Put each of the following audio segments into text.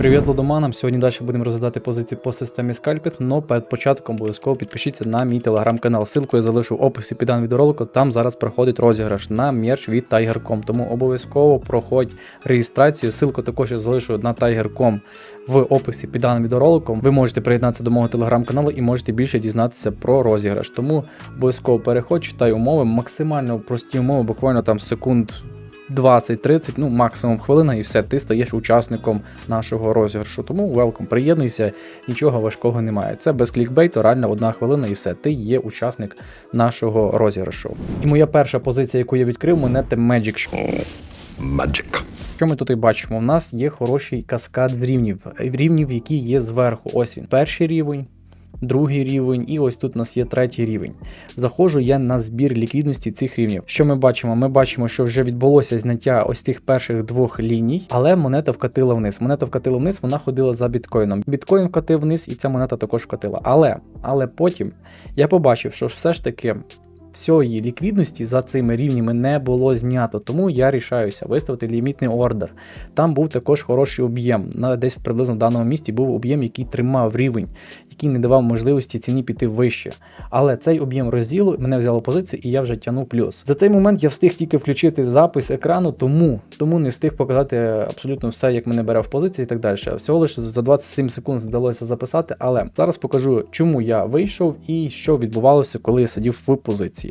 Привіт, лудоманам! Сьогодні далі будемо розглядати позиції по системі скальпінг, але перед початком обов'язково підпишіться на мій телеграм-канал. Ссылку я залишу в описі під даним відеоролику. Там зараз проходить розіграш на мерч від Tiger.com. Тому обов'язково проходь реєстрацію. Ссылку також я залишу на Tiger.com в описі під даним відеороликом. Ви можете приєднатися до мого телеграм-каналу і можете більше дізнатися про розіграш. Тому обов'язково переходь, читай умови, максимально прості умови, буквально там секунд. 20-30, ну максимум хвилина, і все, ти стаєш учасником нашого розіграшу. Тому welcome, приєднуйся, нічого важкого немає. Це без клікбейту, реально одна хвилина і все. Ти є учасник нашого розіграшу. І моя перша позиція, яку я відкрив, монети Magic. Magic. Що ми тут і бачимо? У нас є хороший каскад з рівнів, рівнів, які є зверху. Ось він. Перший рівень. Другий рівень, і ось тут у нас є третій рівень. Заходжу я на збір ліквідності цих рівнів. Що ми бачимо? Ми бачимо, що вже відбулося зняття ось тих перших двох ліній, але монета вкатила вниз. Монета вкатила вниз, вона ходила за біткоїном. Біткоін вкатив вниз, і ця монета також вкатила. Але, але потім я побачив, що все ж таки. Всієї ліквідності за цими рівнями не було знято, тому я рішаюся виставити лімітний ордер. Там був також хороший об'єм. Десь приблизно в даному місці був об'єм, який тримав рівень, який не давав можливості ціні піти вище. Але цей об'єм розділу мене взяло позицію, і я вже тягнув плюс. За цей момент я встиг тільки включити запис екрану, тому тому не встиг показати абсолютно все, як мене бере в позиції і так далі. Всього лише за 27 секунд вдалося записати, але зараз покажу, чому я вийшов і що відбувалося, коли я сидів в позиції.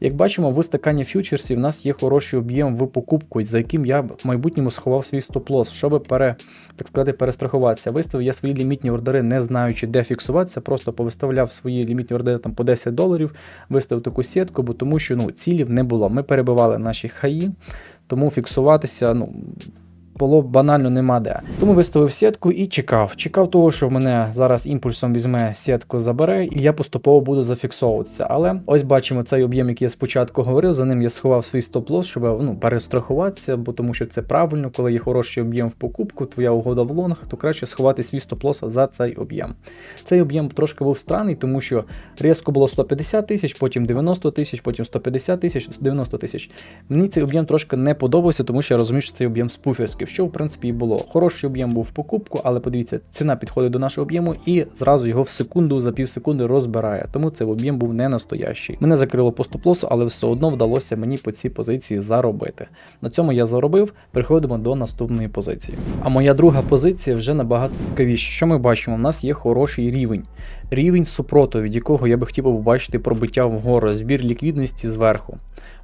Як бачимо, в стакані фьючерсів в нас є хороший об'єм в покупку, за яким я в майбутньому сховав свій стоп-лосс, щоб пере, так сказати, перестрахуватися. Виставив я свої лімітні ордери, не знаючи, де фіксуватися, просто повиставляв свої лімітні ордери там по 10 доларів, виставив таку сітку, бо тому що ну, цілів не було. Ми перебивали наші хаї, тому фіксуватися, ну було банально нема де. Тому виставив сітку і чекав. Чекав того, що в мене зараз імпульсом візьме сітку, забере, і я поступово буду зафіксовуватися. Але ось бачимо цей об'єм, який я спочатку говорив. За ним я сховав свій стоп-лосс, щоб ну, перестрахуватися, бо тому що це правильно, коли є хороший об'єм в покупку, твоя угода в лонг, то краще сховати свій стоп-лосс за цей об'єм. Цей об'єм трошки був странний, тому що різко було 150 тисяч, потім 90 тисяч, потім 150 тисяч, 90 тисяч. Мені цей об'єм трошки не подобався, тому що я розумів, що цей об'єм спуферський що в принципі і було. Хороший об'єм був в покупку, але подивіться, ціна підходить до нашого об'єму і зразу його в секунду за пів секунди розбирає. Тому цей об'єм був не настоящий. Мене закрило по стоп-лосу, але все одно вдалося мені по цій позиції заробити. На цьому я заробив. Переходимо до наступної позиції. А моя друга позиція вже набагато цікавіша. Що ми бачимо? У нас є хороший рівень. Рівень супроту, від якого я би хотів побачити пробиття вгору, збір ліквідності зверху.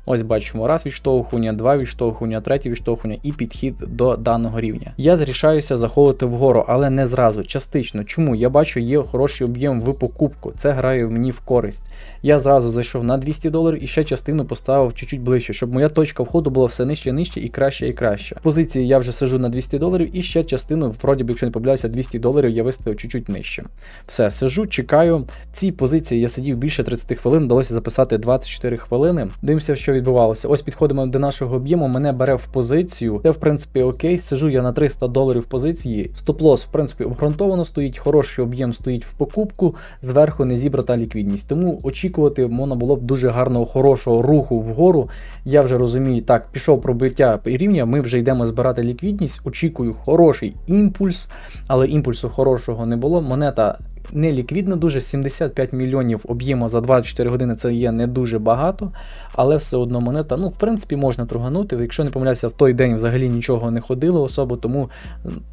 Ось бачимо раз відштовхування, два відштовхування, третє відштовхування і підхід до даного рівня. Я зрішаюся заходити вгору, але не зразу, частично. Чому? Я бачу, є хороший об'єм в покупку. Це грає мені в користь. Я зразу зайшов на 200 доларів і ще частину поставив чуть-чуть ближче, щоб моя точка входу була все нижче нижче і краще і краще. В позиції я вже сижу на 200 доларів і ще частину, вроді б, якщо не помиляюся, 200 доларів я виставив чуть-чуть нижче. Все, сижу, чекаю. В цій позиції я сидів більше 30 хвилин, вдалося записати 24 хвилини. Дивимося, що відбувалося. Ось підходимо до нашого об'єму, мене бере в позицію. Це, в принципі, окей. Сижу я на 300 доларів позиції. Стоп-лосс, в принципі, обґрунтовано стоїть, хороший об'єм стоїть в покупку, зверху не зібрата ліквідність. Тому очікувати можна було б дуже гарного, хорошого руху вгору. Я вже розумію, так, пішов пробиття рівня, ми вже йдемо збирати ліквідність. Очікую хороший імпульс, але імпульсу хорошого не було. Монета не ліквідна, дуже 75 мільйонів об'єму за 24 години це є не дуже багато, але все одно монета, ну, в принципі, можна труганути. Якщо не помиляюся, в той день взагалі нічого не ходило особо, тому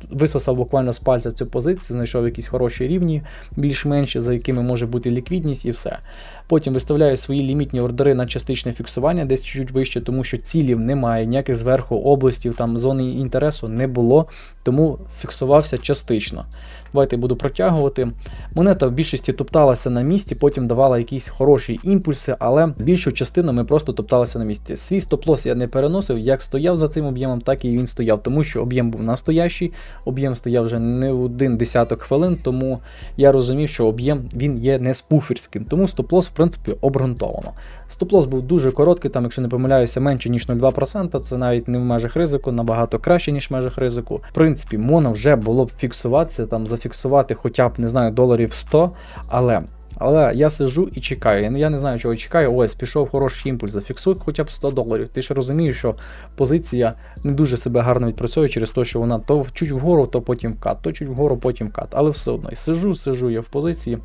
висосав буквально з пальця цю позицію, знайшов якісь хороші рівні, більш-менші, за якими може бути ліквідність і все. Потім виставляю свої лімітні ордери на частичне фіксування, десь чуть вище, тому що цілів немає, ніяких зверху областів, там зони інтересу не було, тому фіксувався частично. Давайте буду протягувати. Монета в більшості топталася на місці, потім давала якісь хороші імпульси, але більшу частину ми просто топталися на місці. Свій стоп-лосс я не переносив, як стояв за цим об'ємом, так і він стояв, тому що об'єм був настоящий, об'єм стояв вже не один десяток хвилин, тому я розумів, що об'єм він є не спуферським, тому стоп-лосс, принципі, обґрунтовано. Стоп-лосс був дуже короткий, там, якщо не помиляюся, менше ніж 0,2%, це навіть не в межах ризику, набагато краще, ніж в межах ризику. В принципі, можна вже було б фіксуватися, там зафіксувати хоча б не знаю доларів 100, але Але я сижу і чекаю. Я не- знаю, чого чекаю. Ось пішов хороший імпульс, зафіксуй хоча б 100 доларів. Ти ж розумієш, що позиція не дуже себе гарно відпрацьовує через те, що вона то чуть вгору, то потім вкат, то чуть вгору, потім вкат. Але все одно і сижу, сижу я в позиції.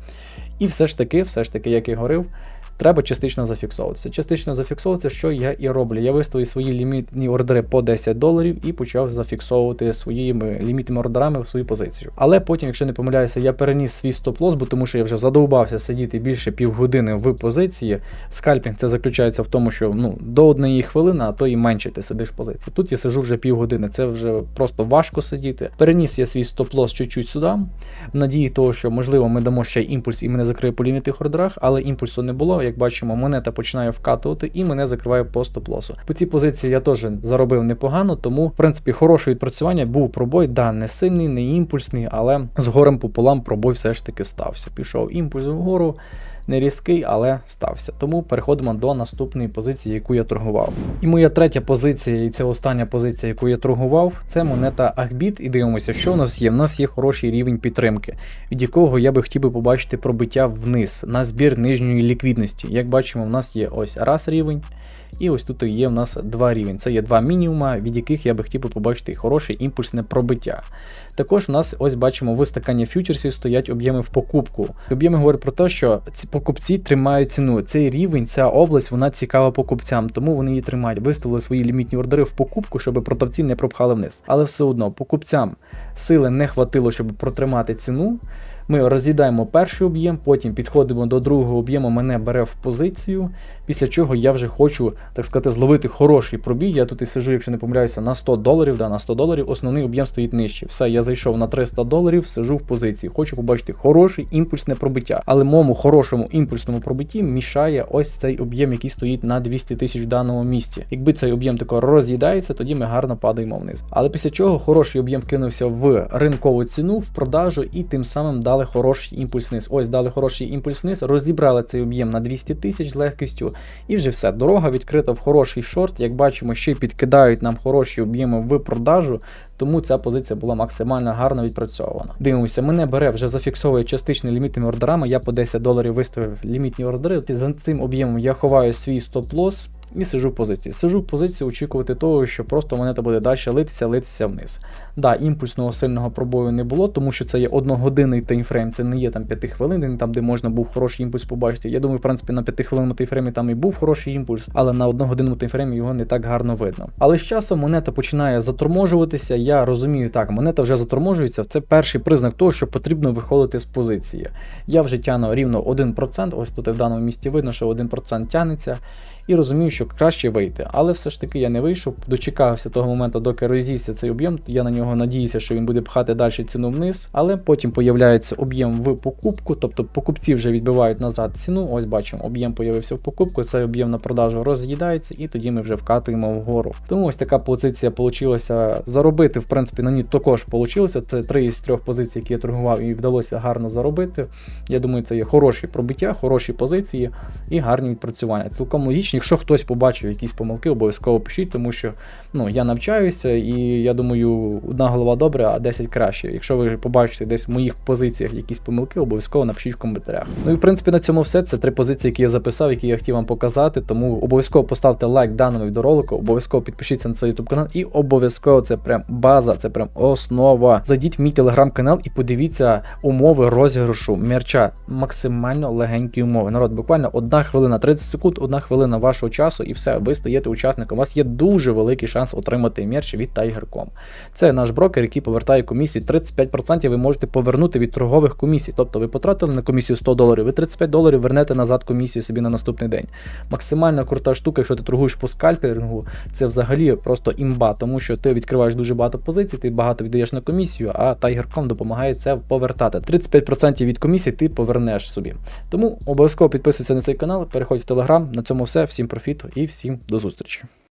І все ж таки, все ж таки, як і говорив, треба частично зафіксовуватися. Частично зафіксовуватися, що я і роблю. Я виставив свої лімітні ордери по 10 доларів і почав зафіксовувати своїми лімітними ордерами в свою позицію. Але потім, якщо не помиляюся, я переніс свій стоп-лос, бо тому що я вже задовбався сидіти більше півгодини в позиції. Скальпінг це заключається в тому, що ну до однієї хвилини, а то і менше ти сидиш в позиції. Тут я сижу вже півгодини. Це вже просто важко сидіти. Переніс я свій стоп-лос чуть-чуть сюди, в надії того, що можливо ми дамо ще імпульс і мене закриє по лімітних ордерах, але імпульсу не було. Як бачимо, монета починає вкатувати і мене закриває по стоп-лосу. По цій позиції я теж заробив непогано, тому в принципі хороше відпрацювання був пробой. Да, не сильний, не імпульсний, але з горем пополам пробой все ж таки стався. Пішов імпульс вгору. Не різкий, але стався. Тому переходимо до наступної позиції, яку я торгував. І моя третя позиція, і це остання позиція, яку я торгував, це монета Ахбіт. І дивимося, що у нас є. У нас є хороший рівень підтримки, від якого я би хотів би побачити пробиття вниз на збір нижньої ліквідності. Як бачимо, в нас є ось раз рівень. І ось тут є в нас два рівень. Це є два мінімума, від яких я би хотів побачити хороше імпульсне пробиття. Також в нас ось бачимо в стакані фьючерсів стоять об'єми в покупку. Об'єми говорять про те, що ці покупці тримають ціну. Цей рівень, ця область, вона цікава покупцям, тому вони її тримають. Виставили свої лімітні ордери в покупку, щоб продавці не пропхали вниз. Але все одно покупцям сили не хватило, щоб протримати ціну. Ми роз'їдаємо перший об'єм, потім підходимо до другого об'єму, мене бере в позицію, після чого я вже хочу, так сказати, зловити хороший пробій. Я тут і сижу, якщо не помиляюся, на 100 доларів, да, на 100 доларів, основний об'єм стоїть нижче. Все, я зайшов на 300 доларів, сижу в позиції. Хочу побачити хороший імпульсне пробиття. Але моєму хорошому імпульсному пробитті мішає ось цей об'єм, який стоїть на 200 тисяч в даному місці. Якби цей об'єм тако роз'їдається, тоді ми гарно падаємо вниз. Але після чого хороший об'єм вкинувся в ринкову ціну, в продажу і тим самим дали хороший імпульс вниз. Ось дали хороший імпульс вниз, розібрали цей об'єм на 200 тисяч з легкістю, і вже все. Дорога відкрита в хороший шорт. Як бачимо, ще підкидають нам хороші об'єми в продажу. Тому ця позиція була максимально гарно відпрацьована. Дивимося, мене бере вже зафіксовує частичні лімітними ордерами. Я по 10 доларів виставив лімітні ордери. За цим об'ємом я ховаю свій стоп-лос і сижу в позиції. Сижу в позиції, очікувати того, що просто монета буде далі литися, литися вниз. Да, імпульсного сильного пробою не було, тому що це є одногодинний таймфрейм, це не є там 5 хвилин, там де можна був хороший імпульс побачити. Я думаю, в принципі, на 5 хвилинному таймфреймі там і був хороший імпульс, але на одногодинному таймфреймі його не так гарно видно. Але з часом монета починає заторможуватися. Я розумію, так, монета вже заторможується. Це перший признак того, що потрібно виходити з позиції. Я вже тяну рівно 1%, ось тут в даному місці видно, що 1% тягнеться. І розумію, що краще вийти. Але все ж таки я не вийшов, дочекався того моменту, доки розійся цей об'єм. Я на нього надіюся, що він буде пхати далі ціну вниз. Але потім появляється об'єм в покупку, тобто покупці вже відбивають назад ціну. Ось бачимо, об'єм появився в покупку, цей об'єм на продажу роз'їдається, і тоді ми вже вкатуємо вгору. Тому ось така позиція вийшла заробити. В принципі, на ній також вийшло. Це три із трьох позицій, які я торгував, і вдалося гарно заробити. Я думаю, це є хороші пробиття, хороші позиції і гарні відпрацювання. Цілком логічно. Якщо хтось побачив якісь помилки, обов'язково пишіть, тому що ну, я навчаюся, і я думаю, одна голова добре, а 10 краще. Якщо ви побачите десь в моїх позиціях якісь помилки, обов'язково напишіть в коментарях. Ну і в принципі на цьому все. Це три позиції, які я записав, які я хотів вам показати. Тому обов'язково поставте лайк даному відеоролику, обов'язково підпишіться на цей YouTube канал, і обов'язково це прям база, це прям основа. Зайдіть в мій телеграм-канал і подивіться умови розіграшу мерча. Максимально легенькі умови. Народ, буквально одна хвилина, 30 секунд, одна хвилина вашого часу, і все, ви стаєте учасником. У вас є дуже великий шанс отримати мерч від Tiger.com. Це наш брокер, який повертає комісію. 35% ви можете повернути від торгових комісій. Тобто ви потратили на комісію 100 доларів, ви 35 доларів вернете назад комісію собі на наступний день. Максимально крута штука, якщо ти торгуєш по скальпінгу, це взагалі просто імба, тому що ти відкриваєш дуже багато позицій, ти багато віддаєш на комісію, а Tiger.com допомагає це повертати. 35% від комісії ти повернеш собі. Тому обов'язково підписуйся на цей канал, переходь в телеграм. На цьому все. Всім профіту і всім до зустрічі.